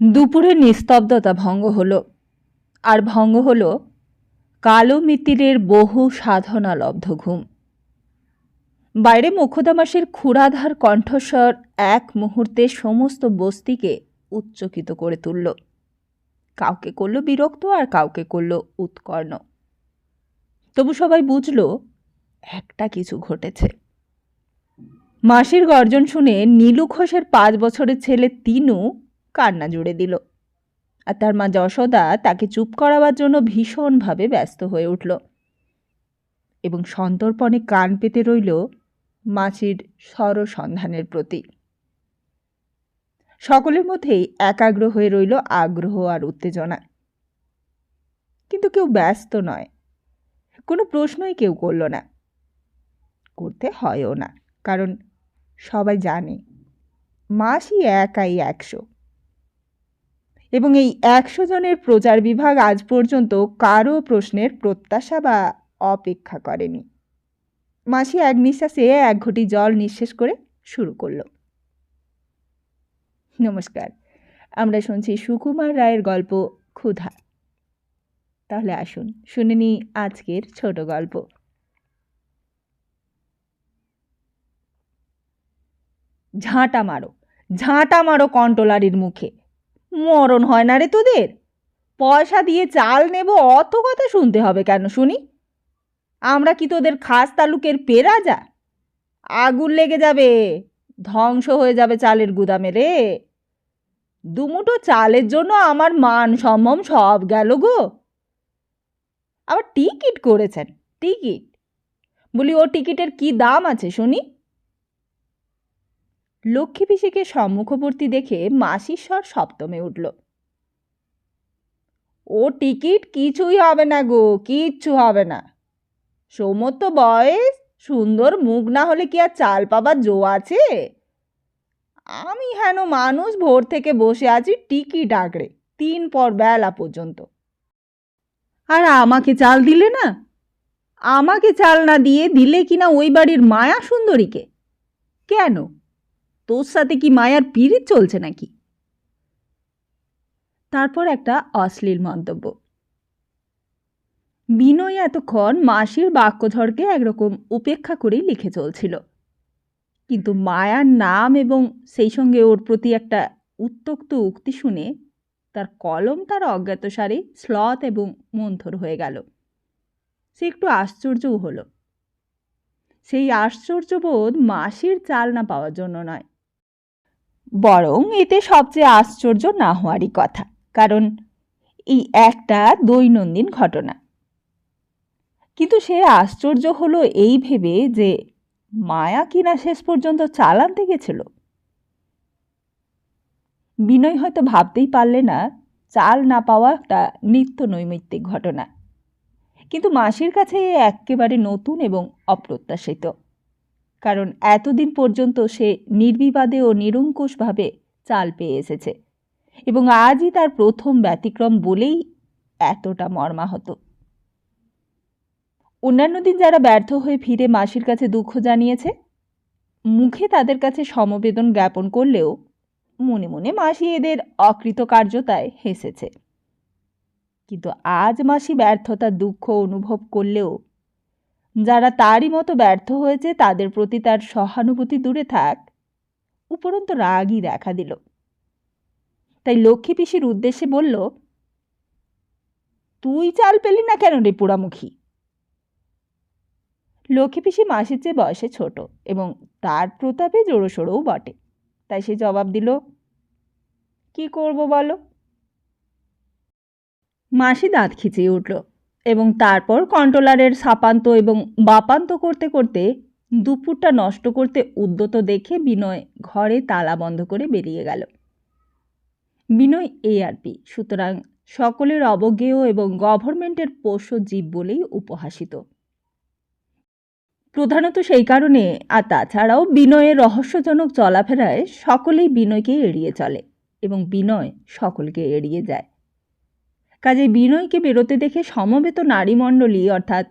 দুপুরে নিস্তব্ধতা ভঙ্গ হলো। আর ভঙ্গ হলো কালো মিতিরের বহু সাধনা লব্ধ ঘুম। বাইরে মুখোদামাসের ক্ষুরাধার কণ্ঠস্বর এক মুহূর্তে সমস্ত বস্তিকে উচ্চকিত করে তুলল। কাউকে করল বিরক্ত আর কাউকে করল উৎকর্ণ। তবু সবাই বুঝল, একটা কিছু ঘটেছে। মাসির গর্জন শুনে নীলু ঘোষের পাঁচ বছরের ছেলে তিনু কান্না জুড়ে দিল। আর তার মা যশোদা তাকে চুপ করাবার জন্য ভীষণভাবে ব্যস্ত হয়ে উঠল। এবং সন্তর্পণে কান পেতে রইল মাছির সরসন্ধানের প্রতি। সকলের মধ্যেই একাগ্র হয়ে রইল আগ্রহ আর উত্তেজনা। কিন্তু কেউ ব্যস্ত নয়। কোনো প্রশ্নই কেউ করল না। করতে হয়ও না, কারণ সবাই জানে, মাসি একাই একশো। এবং এই একশো জনের প্রচার বিভাগ আজ পর্যন্ত কারও প্রশ্নের প্রত্যাশা বা অপেক্ষা করেনি। মাসি এক নিঃশ্বাসে এক ঘটি জল নিঃশেষ করে শুরু করল। নমস্কার, আমরা শুনছি সুকুমার রায়ের গল্প ক্ষুধা। তাহলে আসুন, শুনে নিই আজকের ছোট গল্প। ঝাঁটা মারো ঝাঁটা মারো কন্ট্রোলারির মুখে। মরণ হয় না রে তোদের। পয়সা দিয়ে চাল নেব, অত কথা শুনতে হবে কেন শুনি? আমরা কি তোদের খাস তালুকের পেরাজা? আগুন লেগে যাবে, ধ্বংস হয়ে যাবে চালের গুদামে রে। দুমুটো চালের জন্য আমার মান সম্ভম সব গেল গো। আবার টিকিট করেছেন, টিকিট। বলি ও টিকিটের কি দাম আছে শুনি? লক্ষ্মী পিসিকে সম্মুখবর্তী দেখে মাসির স্বর সপ্তমে উঠল। ও টিকিট কিছুই হবে না গো, কিচ্ছু হবে না। সমস্ত বয়স, সুন্দর মুখ না হলে কি আর চাল পাবার জো আছে? আমি হেন মানুষ ভোর থেকে বসে আছি টিকিট আঁকড়ে, তিন পর বেলা পর্যন্ত। আর আমাকে চাল দিলে না? আমাকে চাল না দিয়ে দিলে কিনা ওই বাড়ির মায়া সুন্দরীকে? কেন? তোর সাথে কি মায়ার পিরিত চলছে নাকি? তারপর একটা অশ্লীল মন্তব্য। বিনয় এতক্ষণ মাসির বাক্যঝড়কে একরকম উপেক্ষা করেই লিখে চলছিল। কিন্তু মায়ার নাম এবং সেই সঙ্গে ওর প্রতি একটা উত্তক্ত উক্তি শুনে তার কলম তার অজ্ঞাতসারে স্লথ এবং মন্থর হয়ে গেল। সে একটু আশ্চর্যও হলো। সেই আশ্চর্যবোধ মাসির চাল না পাওয়ার জন্য নয় বরং এতে সবচেয়ে আশ্চর্য না হওয়ারই কথা, কারণ এই একটা দৈনন্দিন ঘটনা। কিন্তু সে আশ্চর্য হলো এই ভেবে যে মায়া কিনা শেষ পর্যন্ত চালানতে গেছিল। বিনয় হয়তো ভাবতেই পারলে না, চাল না পাওয়া একটা নিত্য নৈমিত্তিক ঘটনা। কিন্তু মাসির কাছে একেবারে নতুন এবং অপ্রত্যাশিত। কারণ এতদিন পর্যন্ত সে নির্বিবাদে ও নিরঙ্কুশভাবে চাল পেয়ে এসেছে। এবং আজই তার প্রথম ব্যতিক্রম বলেই এতটা মর্মাহত। অন্যান্য দিন যারা ব্যর্থ হয়ে ফিরে মাসির কাছে দুঃখ জানিয়েছে, মুখে তাদের কাছে সমবেদন জ্ঞাপন করলেও মনে মনে মাসি এদের অকৃতকার্যতায় হেসেছে। কিন্তু আজ মাসি ব্যর্থতার দুঃখ অনুভব করলেও যারা তারই মতো ব্যর্থ হয়েছে, তাদের প্রতি তার সহানুভূতি দূরে থাক। উপরন্ত রাগই দেখা দিল। তাই লক্ষ্মী পিসির উদ্দেশ্যে বলল, তুই চাল পেলি না কেন রে পোড়ামুখী? লক্ষ্মী পিসি মাসির চেয়ে বয়সে ছোট এবং তার প্রতাপে জোড়োসোড়োও বটে। তাই সে জবাব দিল, কি করব বলো? মাসি দাঁত খিচিয়ে উঠল। এবং তারপর কন্ট্রোলারের সাপান্ত এবং বাপান্ত করতে করতে দুপুরটা নষ্ট করতে উদ্যত দেখে বিনয় ঘরে তালা বন্ধ করে বেরিয়ে গেল। বিনয় এআরপি সুতরাং সকলের অবজ্ঞেয় এবং গভর্নমেন্টের পোষ্য জীব বলেই উপহাসিত। প্রধানত সেই কারণে, আর তাছাড়াও বিনয়ের রহস্যজনক চলাফেরায় সকলেই বিনয়কে এড়িয়ে চলে এবং বিনয় সকলকে এড়িয়ে যায়। কাজে বিনয়কে বেরোতে দেখে সমবেত নারীমণ্ডলী, অর্থাৎ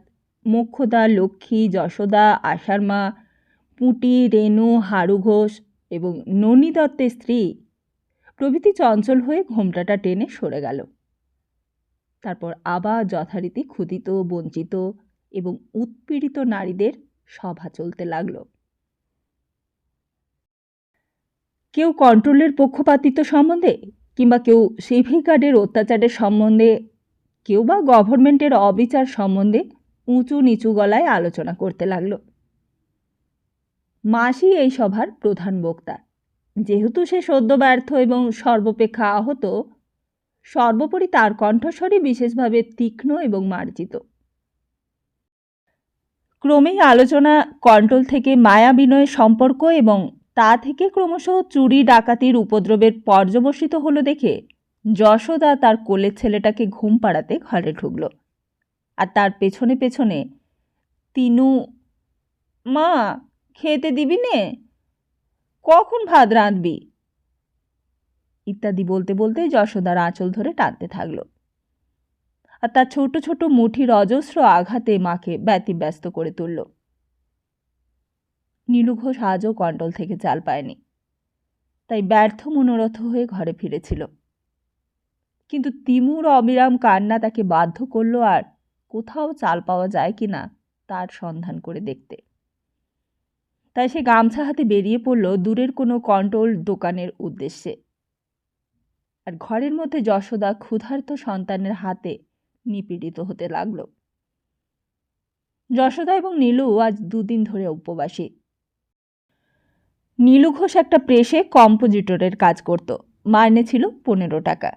মোক্ষদা, লক্ষ্মী, যশোদা আষাঢ় মা পুঁটি, রেণু, হারু ঘোষ এবং ননী দত্তের স্ত্রী প্রভৃতি চঞ্চল হয়ে ঘোমটাটা টেনে সরে গেল। তারপর আবার যথারীতি ক্ষুদিত বঞ্চিত এবং উৎপীড়িত নারীদের সভা চলতে লাগল। কেউ কন্ট্রোলের পক্ষপাতিত্ব সম্বন্ধে কিংবা কেউ সিভিক গার্ডের অত্যাচারের সম্বন্ধে, কেউ বা গভর্নমেন্টের অবিচার সম্বন্ধে উঁচু নিচু গলায় আলোচনা করতে লাগল। মাসি এই সভার প্রধান বক্তা। যেহেতু সে সদ্য ব্যর্থ এবং সর্বপেক্ষা আহত, সর্বোপরি তার কণ্ঠস্বরই বিশেষভাবে তীক্ষ্ণ এবং মার্জিত। ক্রমেই আলোচনা, কন্ট্রোল থেকে মায়া বিনয়ের সম্পর্ক এবং তা থেকে ক্রমশ চুরি, ডাকাতির উপদ্রবের পর্যবসিত হলো দেখে যশোদা তার কোলের ছেলেটাকে ঘুম পাড়াতে ঘরে ঢুকল। আর তার পেছনে পেছনে, তিনু, মা, খেতে দিবি নে? কখন ভাত রাঁধবি? ইত্যাদি বলতে বলতে যশোদার আঁচল ধরে টানতে থাকল। আর তার ছোট ছোট মুঠির অজস্র আঘাতে মাকে ব্যতিব্যস্ত করে তুলল। নীলু ঘোষ আজও কন্ট্রোল থেকে চাল পায়নি। তাই ব্যর্থ মনোরথ হয়ে ঘরে ফিরেছিল। কিন্তু তিমুর অবিরাম কান্না তাকে বাধ্য করল আর কোথাও চাল পাওয়া যায় কি না তার সন্ধান করে দেখতে। তাই সে গামছা হাতে বেরিয়ে পড়ল দূরের কোনো কন্ট্রোল দোকানের উদ্দেশ্যে। আর ঘরের মধ্যে যশোদা ক্ষুধার্ত সন্তানের হাতে নিপীড়িত হতে লাগল। যশোদা এবং নীলু আজ দুদিন ধরে উপবাসী। নীলু ঘোষ একটা প্রেসে কম্পোজিটরের কাজ করত। মাইনে ছিল পনেরো টাকা।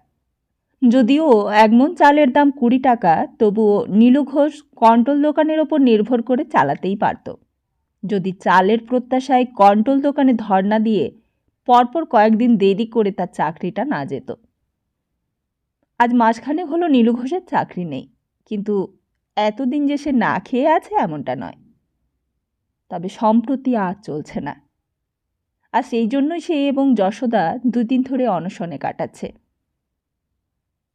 যদিও একমন চালের দাম কুড়ি টাকা, তবুও নীলু ঘোষ কন্ট্রোল দোকানের ওপর নির্ভর করে চালাতেই পারত। যদি চালের প্রত্যাশায় কন্ট্রোল দোকানে ধর্না দিয়ে পরপর কয়েকদিন দেরি করে তার চাকরিটা না যেত। আজ মাঝখানে হলো নীলু ঘোষের চাকরি নেই, কিন্তু এতদিন যে সে না খেয়ে আছে এমনটা নয়। তবে সম্প্রতি আর চলছে না। আর সেই জন্যই সে এবং যশোদা দুদিন ধরে অনশনে কাটাচ্ছে।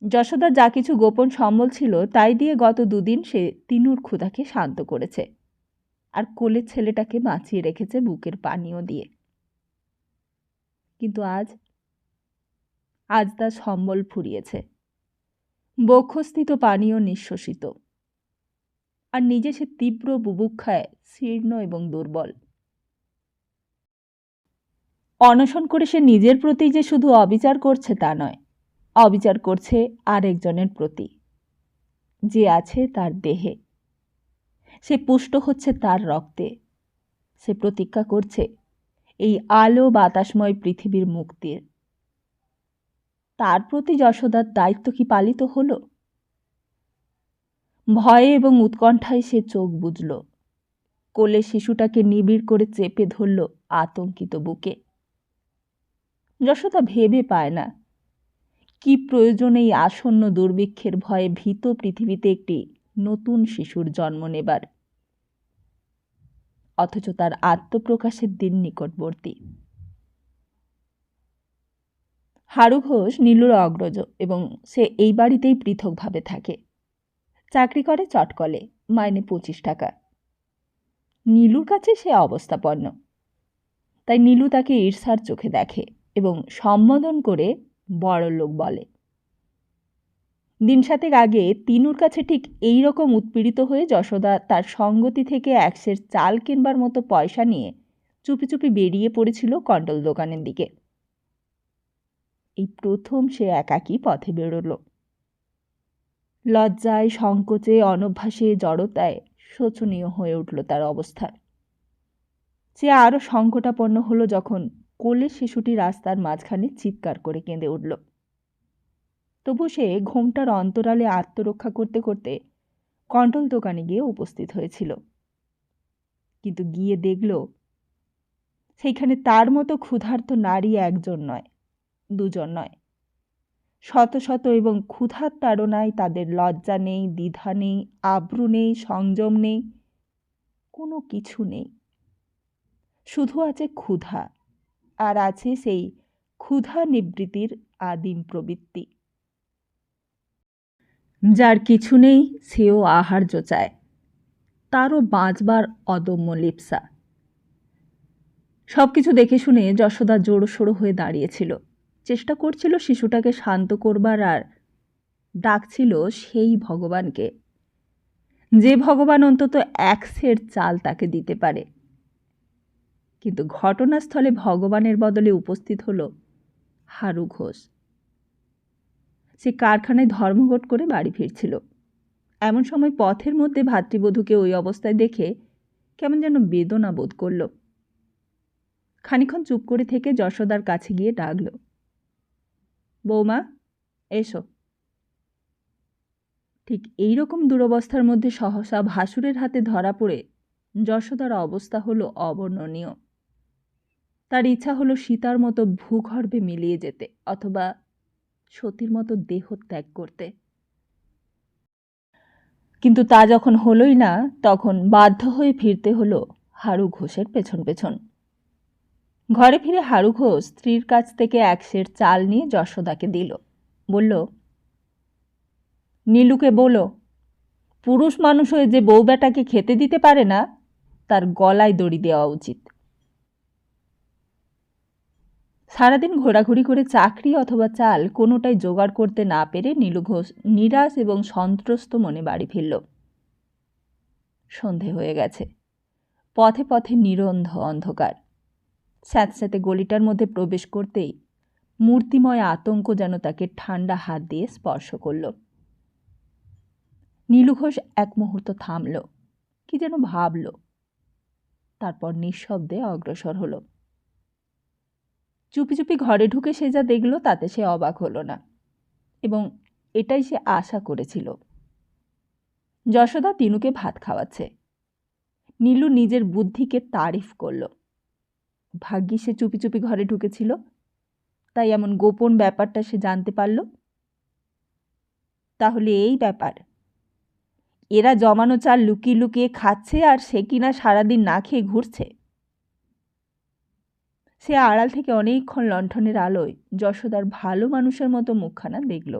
যশোদা যা কিছু গোপন সম্বল ছিল তাই দিয়ে গত দুদিন সে তিনুর ক্ষুধাকে শান্ত করেছে আর কোলের ছেলেটাকে বাঁচিয়ে রেখেছে বুকের পানীয় দিয়ে। কিন্তু আজ আজ তার সম্বল ফুরিয়েছে। বক্ষস্থিত পানীয় নিঃশ্বসিত আর নিজে সে তীব্র বুভুক্ষায় শীর্ণ এবং দুর্বল। অনশন করে সে নিজের প্রতি যে শুধু অবিচার করছে তা নয়, অবিচার করছে আরেকজনের প্রতি। যে আছে তার দেহে। সে পুষ্ট হচ্ছে তার রক্তে। সে প্রতীক্ষা করছে এই আলো বাতাসময় পৃথিবীর মুক্তির। তার প্রতি যশোদার দায়িত্ব কি পালিত হলো? ভয়ে এবং উৎকণ্ঠায় সে চোখ বুঝল কোলে শিশুটাকে নিবিড় করে চেপে ধরল আতঙ্কিত বুকে। যশোদা ভেবে পায় না। কি প্রয়োজন এই আসন্ন দুর্ভিক্ষের ভয়ে ভীত পৃথিবীতে একটি নতুন শিশুর জন্ম নেবার? অথচ তার আত্মপ্রকাশের দিন নিকটবর্তী। হারু ঘোষ নীলুর অগ্রজ এবং সে এই বাড়িতেই পৃথকভাবে থাকে। চাকরি করে চটকলে, মাইনে পঁচিশ টাকা। নীলুর কাছে সে অবস্থাপন্ন। তাই নীলু তাকে ঈর্ষার চোখে দেখে। এবং সম্বোধন করে বড় লোক বলে। দিন সাতেক আগে তিনুর কাছে ঠিক এই রকম উৎপীড়িত হয়ে যশোদা তার সঙ্গতি থেকে একশের চাল কিনবার মতো পয়সা নিয়ে চুপি চুপি বেরিয়ে পড়েছিল কন্ডল দোকানের দিকে। এই প্রথম সে একাকী পথে বেরোল। লজ্জায়, সংকোচে, অনভ্যাসে, জড়তায় শোচনীয় হয়ে উঠল তার অবস্থা। সে আরও সংকটাপন্ন হলো যখন কোলে শিশুটি রাস্তার মাঝখানে চিৎকার করে কেঁদে উঠল। তবু সে ঘোমটার অন্তরালে আত্মরক্ষা করতে করতে কন্ট্রোল দোকানে গিয়ে উপস্থিত হয়েছিল। কিন্তু গিয়ে দেখল, সেইখানে তার মতো ক্ষুধার্ত নারী একজন নয়, দুজন নয়। শত শত এবং ক্ষুধার তাড়নায় তাদের লজ্জা নেই, দ্বিধা নেই, আব্রু নেই, সংযম নেই, কোনো কিছু নেই। শুধু আছে ক্ষুধা। আর আছে সেই ক্ষুধা নিবৃত্তির আদিম প্রবৃত্তি। যার কিছু নেই, সেও আহার্য চায়। তারও বাঁচবার অদম্য লিপসা। সব কিছু দেখে শুনে যশোদা জোড়ো সোড়ো হয়ে দাঁড়িয়েছিল। চেষ্টা করছিল শিশুটাকে শান্ত করবার আর ডাকছিল সেই ভগবানকে। যে ভগবান অন্তত এক সের চাল তাকে দিতে পারে। কিন্তু ঘটনাস্থলে ভগবানের বদলে উপস্থিত হলো হারু ঘোষ। সে কারখানায় ধর্মঘট করে বাড়ি ফিরছিল। এমন সময় পথের মধ্যে ভাতৃবধূকে ওই অবস্থায় দেখে কেমন যেন বেদনা বোধ করল। খানিক্ষণ চুপ করে থেকে যশোদার কাছে গিয়ে ডাকল, বৌমা, এসো। ঠিক এই রকম দুরবস্থার মধ্যে সহসা ভাসুরের হাতে ধরা পড়ে যশোদার অবস্থা হলো অবর্ণনীয়। তার ইচ্ছা হলো সীতার মতো ভূগর্ভে মিলিয়ে যেতে অথবা সতীর মতো দেহ ত্যাগ করতে। কিন্তু তা যখন হলোই না, তখন বাধ্য হয়ে ফিরতে হলো হারু ঘোষের পেছন পেছন। ঘরে ফিরে হারু ঘোষ স্ত্রীর কাছ থেকে এক সের চাল নিয়ে যশোদাকে দিল। বলল, নীলুকে বলো, পুরুষ মানুষ হয়ে যে বউ বেটাকে খেতে দিতে পারে না, তার গলায় দড়ি দেওয়া উচিত। সারাদিন ঘোরাঘুরি করে চাকরি অথবা চাল কোনোটাই জোগাড় করতে না পেরে নীলু ঘোষ নিরাশ এবং সন্ত্রস্ত মনে বাড়ি ফিরল। সন্ধে হয়ে গেছে। পথে পথে নিরন্ধ অন্ধকার। স্যাঁতস্যাঁতে গলিটার মধ্যে প্রবেশ করতেই মূর্তিময় আতঙ্ক যেন তাকে ঠান্ডা হাত দিয়ে স্পর্শ করল। নীলু ঘোষ এক মুহূর্ত থামল, কি যেন ভাবল। তারপর নিঃশব্দে অগ্রসর হলো। চুপি চুপি ঘরে ঢুকে সে যা দেখল তাতে সে অবাক হলো না এবং এটাই সে আশা করেছিল। যশোদা তিনুকে ভাত খাওয়াচ্ছে। নীলু নিজের বুদ্ধিকে তারিফ করল। ভাগ্যি সে চুপি চুপি ঘরে ঢুকেছিল, তাই এমন গোপন ব্যাপারটা সে জানতে পারল। তাহলে এই ব্যাপার, এরা জমানো চাল লুকিয়ে লুকিয়ে খাচ্ছে আর সে কিনা সারাদিন না খেয়ে ঘুরছে। সে আড়াল থেকে অনেকক্ষণ লণ্ঠনের আলোয় যশোদার ভালো মানুষের মতো মুখখানা দেখল।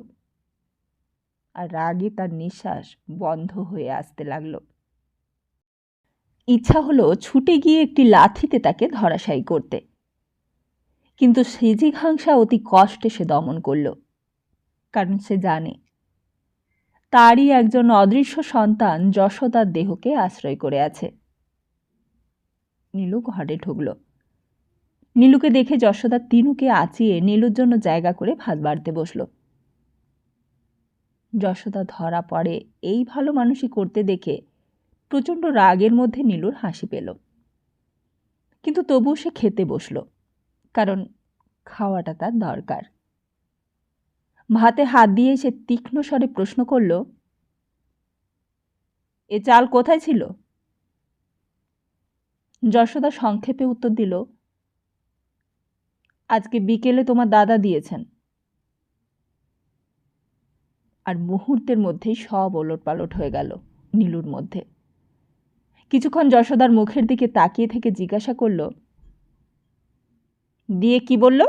আর রাগে তার নিঃশ্বাস বন্ধ হয়ে আসতে লাগল। ইচ্ছা হলো ছুটে গিয়ে একটি লাথিতে তাকে ধরাশায়ী করতে। কিন্তু সে জিঘাংসা অতি কষ্টে সে দমন করল। কারণ সে জানে, তারই একজন অদৃশ্য সন্তান যশোদার দেহকে আশ্রয় করে আছে। নীলু ঘরে ঢুকল নীলুকে দেখে যশোদা তিনুকে আঁচিয়ে নীলুর জন্য জায়গা করে ভাত বাড়তে বসল। যশোদা ধরা পড়ে এই ভালো মানুষই করতে দেখে প্রচণ্ড রাগের মধ্যে নীলুর হাসি পেল। কিন্তু তবুও সে খেতে বসল, কারণ খাওয়াটা তার দরকার। ভাতে হাত দিয়ে সে তীক্ষ্ণ স্বরে প্রশ্ন করল, এ চাল কোথায় ছিল? যশোদা সংক্ষেপে উত্তর দিল আজকে বিকেলে তোমার দাদা দিয়েছেন। আর মুহূর্তের মধ্যেই সব ওলট পালট হয়ে গেল নীলুর মধ্যে। কিছুক্ষণ যশোদার মুখের দিকে তাকিয়ে থেকে জিজ্ঞাসা করল, দিয়ে কি বলল?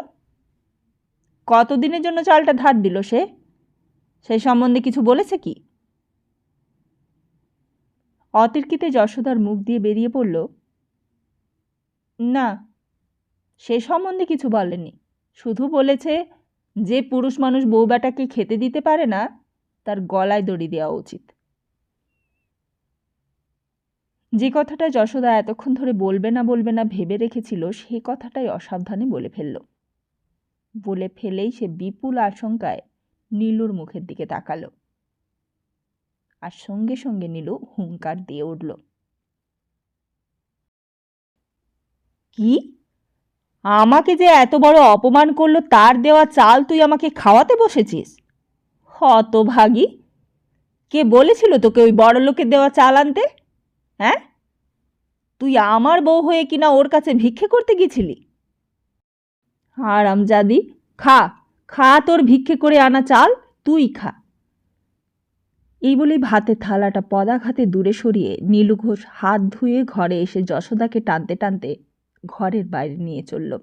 কতদিনের জন্য চালটা ধার দিল সে? সেই সম্বন্ধে কিছু বলেছে কি? অতির্কিতে যশোদার মুখ দিয়ে বেরিয়ে পড়ল, না সে সম্বন্ধে কিছু বলেনি শুধু বলেছে যে পুরুষ মানুষ বউ বেটাকে খেতে দিতে পারে না, তার গলায় দড়ি দেওয়া উচিত। যে কথাটা যশোদা এতক্ষণ ধরে বলবে না বলবে না ভেবে রেখেছিল, সে কথাটাই অসাবধানে বলে ফেলল। বলে ফেলেই সে বিপুল আশঙ্কায় নীলুর মুখের দিকে তাকালো। আর সঙ্গে সঙ্গে নীলু হুঙ্কার দিয়ে উঠল। কি? আমাকে যে এত বড় অপমান করল তার দেওয়া চাল তুই আমাকে খাওয়াতে বসেছিস? হতভাগী। কে বলেছিল তোকে ওই বড় লোকের দেওয়া চাল আনতে? হ্যাঁ? তুই আমার বউ হয়ে কিনা ওর কাছে ভিক্ষে করতে গেছিলি? জাদি, খা খা তোর ভিক্ষে করে আনা চাল, তুই খা। এই বলেই ভাতের থালাটা পদাঘাতে দূরে সরিয়ে নীলু ঘোষ হাত ধুয়ে ঘরে এসে যশোদাকে টানতে টানতে ঘরের বাইরে নিয়ে চলল।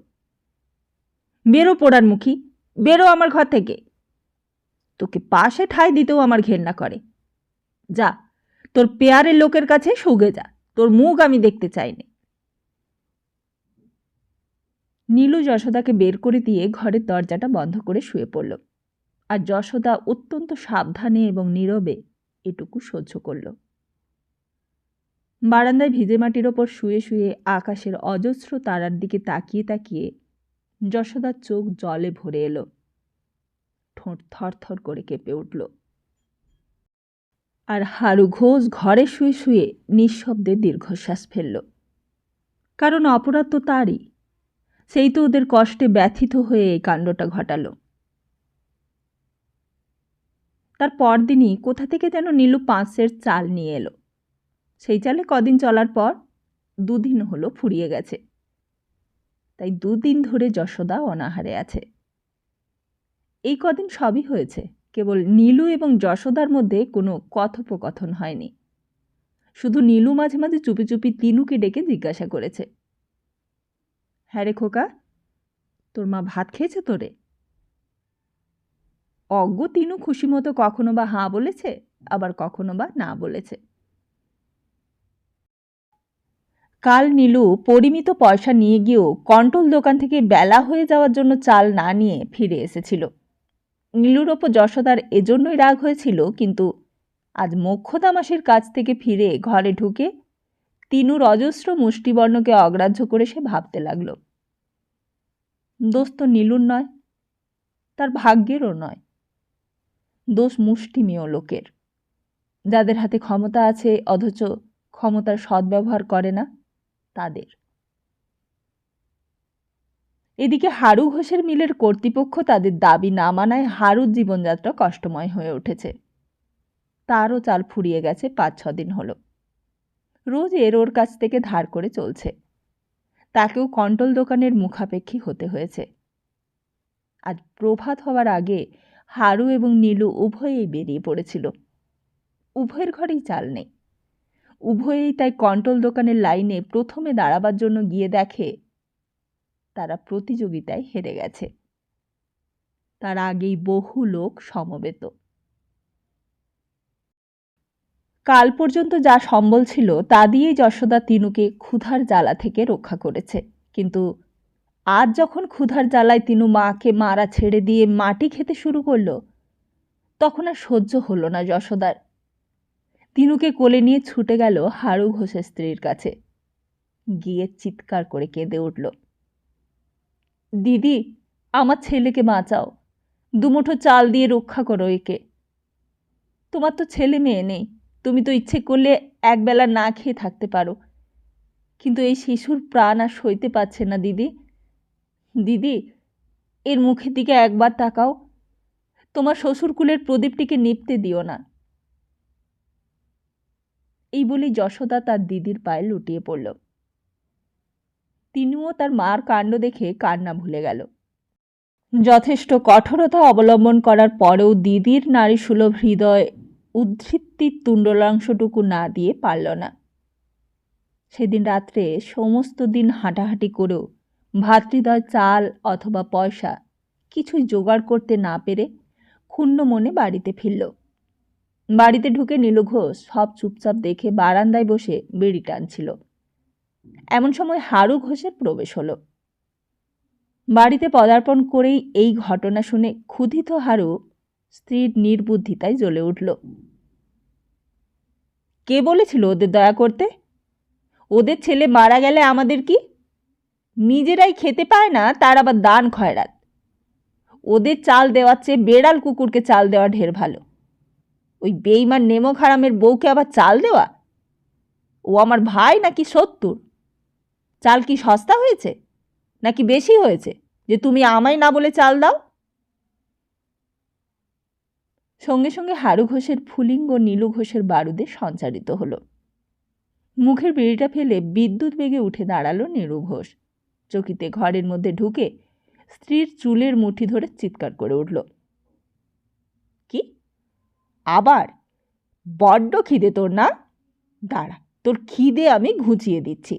বেরো পোড়ার মুখী বেরো আমার ঘর থেকে। তোকে পাশে ঠাই দিতেও আমার ঘেন্না করে। যা, তোর পেয়ারের লোকের কাছে সুগে যা, তোর মুখ আমি দেখতে চাইনি। নীলু যশোদাকে বের করে দিয়ে ঘরের দরজাটা বন্ধ করে শুয়ে পড়ল। আর যশোদা অত্যন্ত সাবধানে এবং নীরবে এটুকু সহ্য করল। বারান্দায় ভিজে মাটির ওপর শুয়ে শুয়ে আকাশের অজস্র তারার দিকে তাকিয়ে তাকিয়ে যশোদার চোখ জলে ভরে এলো। ঠোঁট থরথর করে কেঁপে উঠল। আর হারু ঘোষ ঘরে শুয়ে শুয়ে নিঃশব্দে দীর্ঘশ্বাস ফেলল। কারণ অপরাধ তো তারই। সেই তো ওদের কষ্টে ব্যথিত হয়ে এই কাণ্ডটা ঘটালো। তার পরদিনই কোথা থেকে যেন নীলু পাঁচের চাল নিয়ে এলো। সেই চালে কদিন চলার পর দুদিন হলো ফুরিয়ে গেছে। তাই দুদিন ধরে যশোদা অনাহারে আছে। এই কদিন সবই হয়েছে। কেবল নীলু এবং যশোদার মধ্যে কোনো কথোপকথন হয়নি। শুধু নীলু মাঝে মাঝে চুপি চুপি তিনুকে ডেকে জিজ্ঞাসা করেছে। হ্যাঁ রে খোকা, তোর মা ভাত খেয়েছে তোরে? অজ্ঞ তিনু খুশি মতো কখনো বা হাঁ বলেছে, আবার কখনো বা না বলেছে। কাল নীলু পরিমিত পয়সা নিয়ে গিয়েও কন্ট্রোল দোকান থেকে বেলা হয়ে যাওয়ার জন্য চাল না নিয়ে ফিরে এসেছিল। নীলুর ওপর যশোদার এজন্যই রাগ হয়েছিল, কিন্তু আজ মোক্ষদামাসের কাছ থেকে ফিরে ঘরে ঢুকে তিনুর অজস্র মুষ্টিবর্ণকে অগ্রাহ্য করে সে ভাবতে লাগল দোষ তো নীলুর নয়, তার ভাগ্যেরও নয়। দোষ মুষ্টিমেয় লোকের। যাদের হাতে ক্ষমতা আছে, অথচ ক্ষমতার সদ্ব্যবহার করে না। তাদের। এদিকে হারু ঘোষের মিলের কর্তৃপক্ষ তাদের দাবি না মানায় হারুর জীবনযাত্রা কষ্টময় হয়ে উঠেছে। তারও চাল ফুরিয়ে গেছে পাঁচ ছ দিন হলো। রোজ এর ওর কাছ থেকে ধার করে চলছে। তাকেও কন্ট্রোল দোকানের মুখাপেক্ষী হতে হয়েছে। আজ প্রভাত হওয়ার আগে হারু এবং নীলু উভয়েই বেরিয়ে পড়েছিল। উভয়ের ঘরেই চাল নেই। উভয়েই তাই কন্ট্রোল দোকানের লাইনে প্রথমে দাঁড়াবার জন্য গিয়ে দেখে তারা প্রতিযোগিতায় হেরে গেছে। তার আগেই বহু লোক সমবেত। কাল পর্যন্ত যা সম্বল ছিল তা দিয়েই যশোদা তিনুকে ক্ষুধার জ্বালা থেকে রক্ষা করেছে। কিন্তু আজ যখন ক্ষুধার জ্বালায় তিনু মাকে মারা ছেড়ে দিয়ে মাটি খেতে শুরু করল, তখন আর সহ্য হলো না যশোদার। তিনুকে কোলে নিয়ে ছুটে গেল হারু ঘোষের স্ত্রীর কাছে। গিয়ে চিৎকার করে কেঁদে উঠল। দিদি, আমার ছেলেকে বাঁচাও। দুমুঠো চাল দিয়ে রক্ষা করো একে। তোমার তো ছেলে মেয়ে নেই। তুমি তো ইচ্ছে করলে একবেলা না খেয়ে থাকতে পারো। কিন্তু এই শিশুর প্রাণ আর সইতে পারছে না, দিদি। দিদি, এর মুখের দিকে একবার তাকাও। তোমার শ্বশুরকুলের প্রদীপটিকে নিপতে দিও না। এই বলেই যশোদা তার দিদির পায়ে লুটিয়ে পড়ল। তিনিও তার মার কাণ্ড দেখে কান্না ভুলে গেল। যথেষ্ট কঠোরতা অবলম্বন করার পরেও দিদির নারী সুলভ হৃদয় উদ্ধৃত্তির তুণ্ডলাংশটুকু না দিয়ে পারল না। সেদিন রাত্রে সমস্ত দিন হাঁটাহাঁটি করেও ভাতৃদয় চাল অথবা পয়সা কিছুই জোগাড় করতে না পেরে ক্ষুণ্ণ মনে বাড়িতে ফিরল। বাড়িতে ঢুকে নীলু ঘোষ সব চুপচাপ দেখে বারান্দায় বসে বেড়ি টানছিল। এমন সময় হারু ঘোষের প্রবেশ হলো। বাড়িতে পদার্পণ করেই এই ঘটনা শুনে ক্ষুধিত হারু স্ত্রীর নির্বুদ্ধিতায় জ্বলে উঠল। কে বলেছিল ওদের দয়া করতে? ওদের ছেলে মারা গেলে আমাদের কি? নিজেরাই খেতে পায় না, তার আবার দান খয়রাত। ওদের চাল দেওয়ার চেয়ে বেড়াল কুকুরকে চাল দেওয়া ঢের ভালো। ওই বেইমান নেমক হারামের বউকে আবার চাল দেওয়া? ও আমার ভাই নাকি সত্তর? চাল কি সস্তা হয়েছে? নাকি বেশি হয়েছে? যে তুমি আমায় না বলে চাল দাও? সঙ্গে সঙ্গে হারু ঘোষের ফুলিঙ্গ নীলু ঘোষের বারুদে সঞ্চারিত হলো। মুখের বিড়িটা ফেলে বিদ্যুৎ বেগে উঠে দাঁড়াল নীলু ঘোষ। চকিতে ঘরের মধ্যে ঢুকে স্ত্রীর চুলের মুঠি ধরে চিৎকার করে উঠল। আবার বড্ড খিদে তোর না? দাঁড়া, তোর খিদে আমি ঘুচিয়ে দিচ্ছি।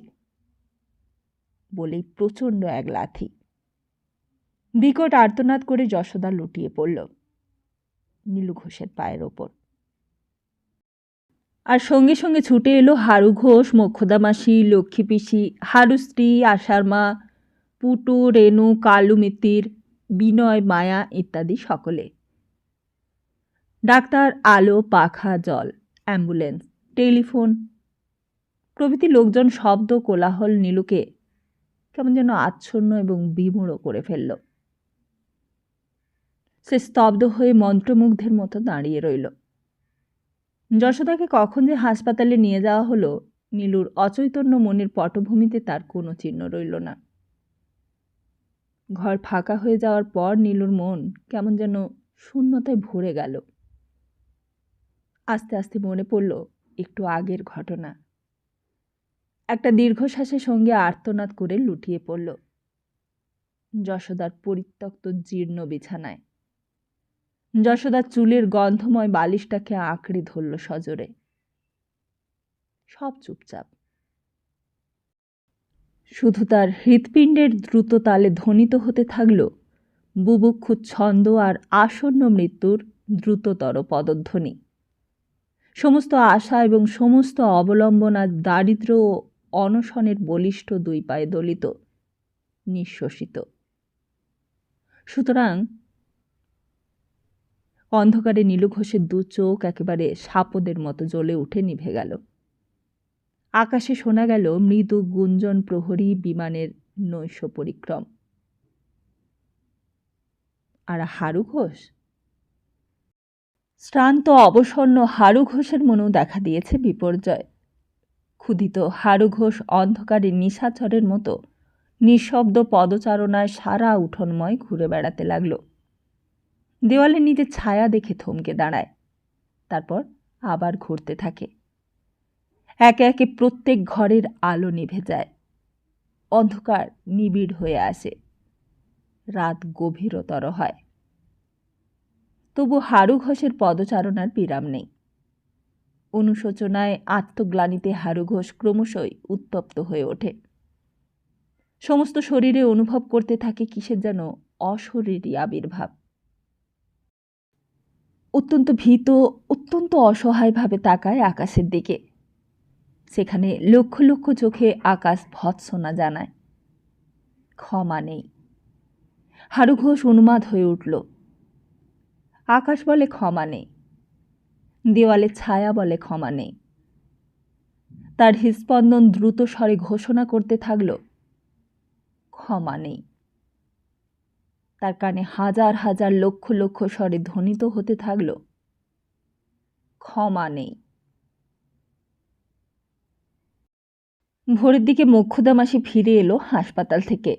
বলেই প্রচণ্ড এক লাথি। বিকট আর্তনাদ করে যশোদা লুটিয়ে পড়ল নীলু ঘোষের পায়ের ওপর। আর সঙ্গে সঙ্গে ছুটে এলো হারু ঘোষ, মোক্ষদা মাসি, লক্ষ্মী পিসি, হারু স্ত্রী, আশার মা, পুটু, রেণু, কালু মিত্তির, বিনয়, মায়া ইত্যাদি সকলে। ডাক্তার আলো পাখা জল, অ্যাম্বুলেন্স, টেলিফোন। প্রভৃতি লোকজন শব্দ কোলাহল নীলুকে কেমন যেন আচ্ছন্ন এবং বিমূঢ় করে ফেলল। সে স্তব্ধ হয়ে মন্ত্রমুগ্ধের মতো দাঁড়িয়ে রইল। যশোদাকে কখন যে হাসপাতালে নিয়ে যাওয়া হলো, নীলুর অচৈতন্য মনের পটভূমিতে তার কোনো চিহ্ন রইল না। ঘর ফাঁকা হয়ে যাওয়ার পর নীলুর মন কেমন যেন শূন্যতায় ভরে গেল। আস্তে আস্তে মনে পড়ল একটু আগের ঘটনা। একটা দীর্ঘশ্বাসের সঙ্গে আর্তনাদ করে লুটিয়ে পড়ল। যশোদার পরিত্যক্ত জীর্ণ বিছানায়। যশোদার চুলের গন্ধময় বালিশটাকে আঁকড়ে ধরল সজোরে। সব চুপচাপ। শুধু তার হৃৎপিণ্ডের দ্রুত তালে ধ্বনিত হতে থাকল বুভুক্ষু ছন্দ আর আসন্ন মৃত্যুর দ্রুততর পদধ্বনি। সমস্ত আশা এবং সমস্ত অবলম্বন দারিদ্র ও অনশনের বলিষ্ঠ দুই পায়ে দলিত নিঃশ্বসিত সুতরাং অন্ধকারে নীলু ঘোষের দু চোখ একেবারে সাপদের মতো জ্বলে উঠে নিভে গেল। আকাশে শোনা গেল মৃদু গুঞ্জন প্রহরী বিমানের নৈশ পরিক্রম। আর হারু ঘোষ! শ্রান্ত অবসন্ন হারু ঘোষের মনেও দেখা দিয়েছে বিপর্যয়। ক্ষুধিত হারু ঘোষ অন্ধকারে নিশাচরের মতো নিঃশব্দ পদচারণায় সারা উঠোনময় ঘুরে বেড়াতে লাগল। দেওয়ালে নিজের ছায়া দেখে থমকে দাঁড়ায়, তারপর আবার ঘুরতে থাকে। একে একে প্রত্যেক ঘরের আলো নিভে যায়, অন্ধকার নিবিড় হয়ে আসে, রাত গভীরতর হয়। তবু হারু ঘোষের পদচারণার বিরাম নেই। অনুশোচনায় আত্মগ্লানিতে হারু ঘোষ ক্রমশই উত্তপ্ত হয়ে ওঠে। সমস্ত শরীরে অনুভব করতে থাকে কিসের যেন অশরীরী আবির্ভাব। অত্যন্ত ভীত, অত্যন্ত অসহায়ভাবে তাকায় আকাশের দিকে। সেখানে লক্ষ লক্ষ চোখে আকাশ ভৎসনা জানায়। ক্ষমা নেই। হারু ঘোষ উন্মাদ হয়ে উঠল। আকাশ বলে ক্ষমা নেই, দেওয়ালে ছায়া বলে ক্ষমা নেই। তার হৃস্পন্দন দ্রুত স্বরে ঘোষণা করতে থাকল, ক্ষমা নেই। তার কানে হাজার হাজার লক্ষ লক্ষ স্বরে ধ্বনিত হতে থাকল, ক্ষমা নেই। ভোরের দিকে মোক্ষদা মাসি ফিরে এলো হাসপাতাল থেকে।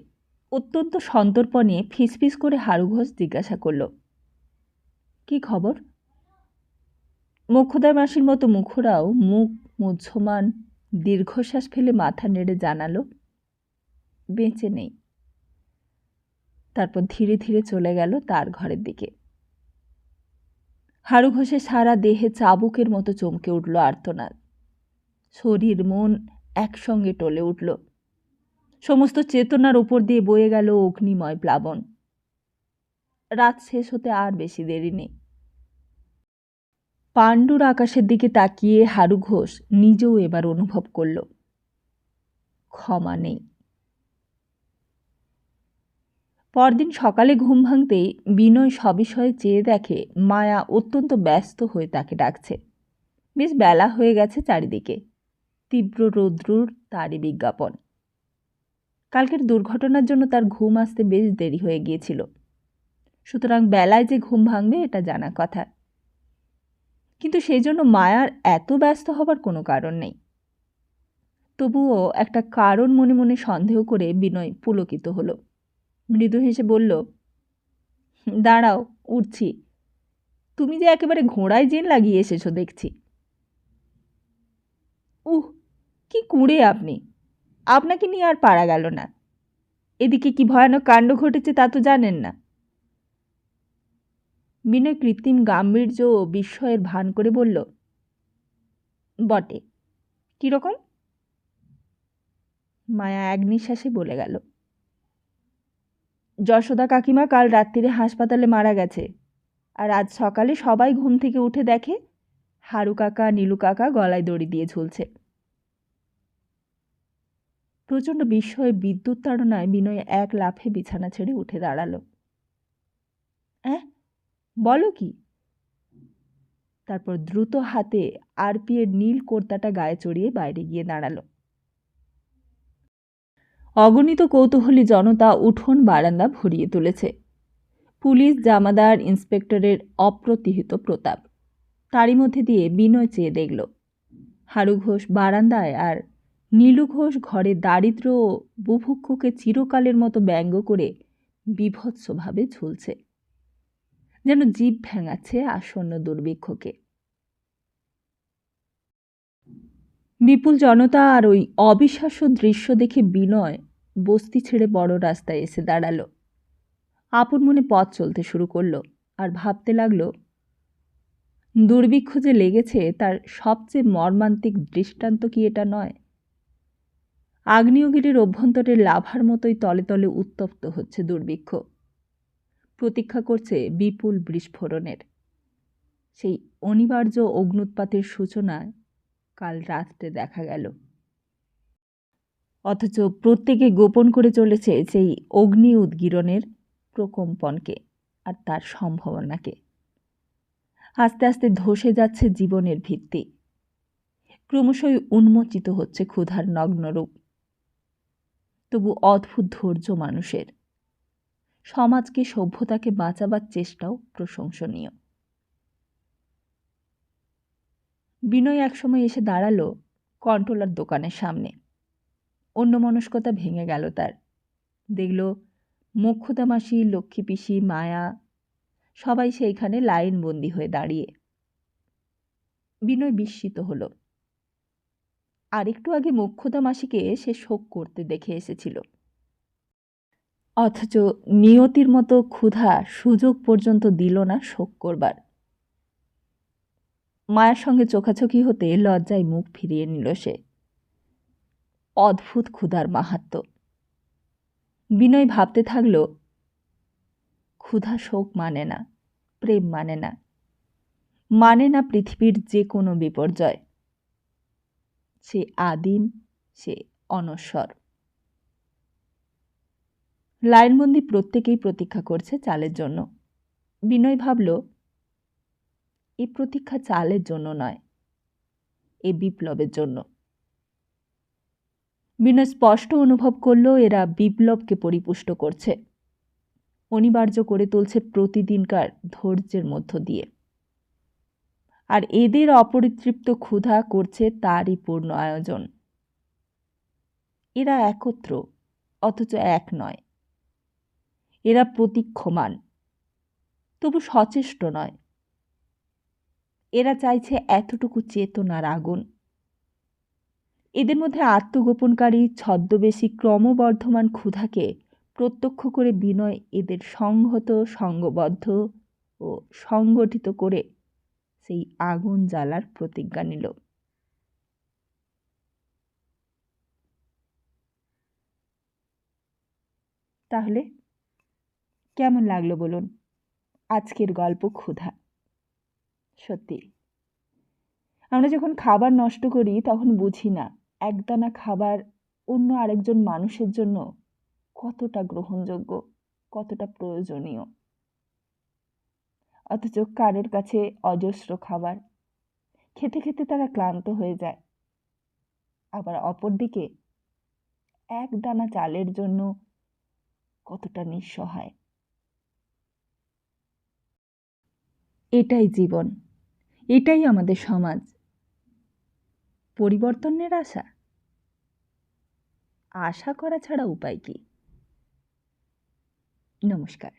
অত্যন্ত সন্তর্প সন্তর্পণে ফিসফিস করে হারু ঘোষ জিজ্ঞাসা করল কি খবর? মুখদার মাসির মতো মুখরাও মুখ মুহ্যমান দীর্ঘশ্বাস ফেলে মাথা নেড়ে জানালো, বেঁচে নেই। তারপর ধীরে ধীরে চলে গেল তার ঘরের দিকে। হারু ঘোষে সারা দেহে চাবুকের মতো চমকে উঠল আর্তনাদ। শরীর, মন একসঙ্গে টলে উঠল। সমস্ত চেতনার উপর দিয়ে বয়ে গেল অগ্নিময় প্লাবন। রাত শেষ হতে আর বেশি দেরি নেই। পাণ্ডুর আকাশের দিকে তাকিয়ে হারু ঘোষ নিজেও এবার অনুভব করল, ক্ষমা নেই। পরদিন সকালে ঘুম ভাঙতেই বিনয় সবিষয়ে চেয়ে দেখে মায়া অত্যন্ত ব্যস্ত হয়ে তাকে ডাকছে। বেশ বেলা হয়ে গেছে চারিদিকে, তীব্র রৌদ্রুর তারই বিজ্ঞাপন। কালকের দুর্ঘটনার জন্য তার ঘুম আসতে বেশ দেরি হয়ে গিয়েছিল। সুতরাং বেলায় যে ঘুম ভাঙবে, এটা জানা কথা। কিন্তু সেই জন্য মায়ার এত ব্যস্ত হবার কোনো কারণ নেই। তবুও একটা কারণ মনে মনে সন্দেহ করে বিনয় পুলকিত হলো। মৃদু হেসে বলল, দাঁড়াও, উঠছি। তুমি যে একেবারে ঘোড়ায় জেন লাগিয়ে এসেছ, দেখছি। উহ, কি কুঁড়ে আপনি! আপনাকে নিয়ে আর পারা গেল না। এদিকে কি ভয়ানক কাণ্ড ঘটেছে তা তো জানেন না। বিনয় কৃত্রিম গাম্ভীর্য ও বিস্ময়ের ভান করে বলল, বটে। কীরকম মায়া এক নিঃশ্বাসে বলে গেল, যশোদা কাকিমা কাল রাত্রিরে হাসপাতালে মারা গেছে আর আজ সকালে সবাই ঘুম থেকে উঠে দেখে হারু কাকা, নীলু কাকা গলায় দড়ি দিয়ে ঝুলছে। প্রচণ্ড বিস্ময়ে বিদ্যুৎ তাড়নায় বিনয় এক লাফে বিছানা ছেড়ে উঠে দাঁড়াল। অ্যাঁ? বলো কি? তারপর দ্রুত হাতে আরপিএর নীল কোর্তাটা গায়ে চড়িয়ে বাইরে গিয়ে দাঁড়াল। অগণিত কৌতূহলী জনতা উঠোন বারান্দা ভরিয়ে তুলেছে। পুলিশ, জামাদার, ইন্সপেক্টরের অপ্রতিহিত প্রতাপ। তারই মধ্যে দিয়ে বিনয় চেয়ে দেখল, হারু ঘোষ বারান্দায় আর নীলু ঘোষ ঘরে দারিদ্র ও বুভুক্ষকে চিরকালের মতো ব্যঙ্গ করে বিভৎসভাবে ঝুলছে। যেন জীব ভেঙাচ্ছে আসন্ন দুর্ভিক্ষকে। বিপুল জনতা আর ওই অবিশ্বাস্য দৃশ্য দেখে বিনয় বস্তি ছেড়ে বড় রাস্তায় এসে দাঁড়াল। আপন মনে পথ চলতে শুরু করল আর ভাবতে লাগল, দুর্ভিক্ষ যে লেগেছে তার সবচেয়ে মর্মান্তিক দৃষ্টান্ত কি এটা নয়? আগ্নেয়গিরির অভ্যন্তরে লাভার মতোই তলে তলে উত্তপ্ত হচ্ছে দুর্ভিক্ষ। প্রতীক্ষা করছে বিপুল বিস্ফোরণের। সেই অনিবার্য অগ্নুৎপাতের সূচনায় কাল রাত্রে দেখা গেল। অথচ প্রত্যেকে গোপন করে চলেছে সেই অগ্নি উদ্গীরণের প্রকম্পনকে আর তার সম্ভাবনাকে। আস্তে আস্তে ধসে যাচ্ছে জীবনের ভিত্তি। ক্রমশই উন্মোচিত হচ্ছে ক্ষুধার নগ্নরূপ। তবু অদ্ভুত ধৈর্য মানুষের। সমাজকে সভ্যতাকে বাঁচাবার চেষ্টাও প্রশংসনীয়। বিনয় একসময় এসে দাঁড়াল কন্ট্রোলার দোকানের সামনে। অন্য মনস্কতা ভেঙে গেল তার। দেখল মোক্ষদা মাসি, লক্ষ্মী পিসি, মায়া সবাই সেইখানে লাইনবন্দি হয়ে দাঁড়িয়ে। বিনয় বিস্মিত হল। আরেকটু আগে মোক্ষদা মাসিকে সে শোক করতে দেখে এসেছিল। অথচ নিয়তির মতো ক্ষুধা সুযোগ পর্যন্ত দিল না শোক করবার। মায়ের সঙ্গে চোখাচোখি হতে লজ্জায় মুখ ফিরিয়ে নিল সে। অদ্ভুত ক্ষুধার মাহাত্ম। বিনয় ভাবতে থাকল, ক্ষুধা শোক মানে না, প্রেম মানে না মানে না পৃথিবীর যে কোনো বিপর্যয়। সে আদিম, সে অনস্বর লাইনবন্দি প্রত্যেকেই প্রতীক্ষা করছে চালের জন্য। বিনয় ভাবল এই প্রতীক্ষা চালের জন্য নয়, এ বিপ্লবের জন্য। বিনয় স্পষ্ট অনুভব করল, এরা বিপ্লবকে পরিপুষ্ট করছে। অনিবার্য করে তুলছে প্রতিদিনকার ধৈর্যের মধ্য দিয়ে। আর এদের অপরিতৃপ্ত ক্ষুধা করছে তারই পূর্ণ আয়োজন। এরা একত্র, অথচ এক নয়। এরা প্রতীক্ষমান। তবু সচেষ্ট নয়। এরা চাইছে এতটুকু চেতনার আগুন। এদের মধ্যে আত্মগোপনকারী ছদ্মবেশী ক্রমবর্ধমান ক্ষুধাকে প্রত্যক্ষ করে বিনয় এদের সংহত, সঙ্গবদ্ধ ও সংগঠিত করে সেই আগুন জ্বালার প্রতিজ্ঞা নিল। তাহলে কেমন লাগল বলুন? আজকের গল্প ক্ষুধা। সত্যি। আমরা যখন খাবার নষ্ট করি তখন বুঝি না, একদানা খাবার অন্য আরেকজন মানুষের জন্য কতটা গ্রহণযোগ্য, কতটা প্রয়োজনীয়। অথচ কারোর কাছে অজস্র খাবার, খেতে খেতে তারা ক্লান্ত হয়ে যায়। আবার অপরদিকে এক দানা চালের জন্য কতটা নিঃসহায়। এটাই জীবন এটাই আমাদের সমাজ। পরিবর্তনের আশা? আশা করা ছাড়া উপায় কি? নমস্কার।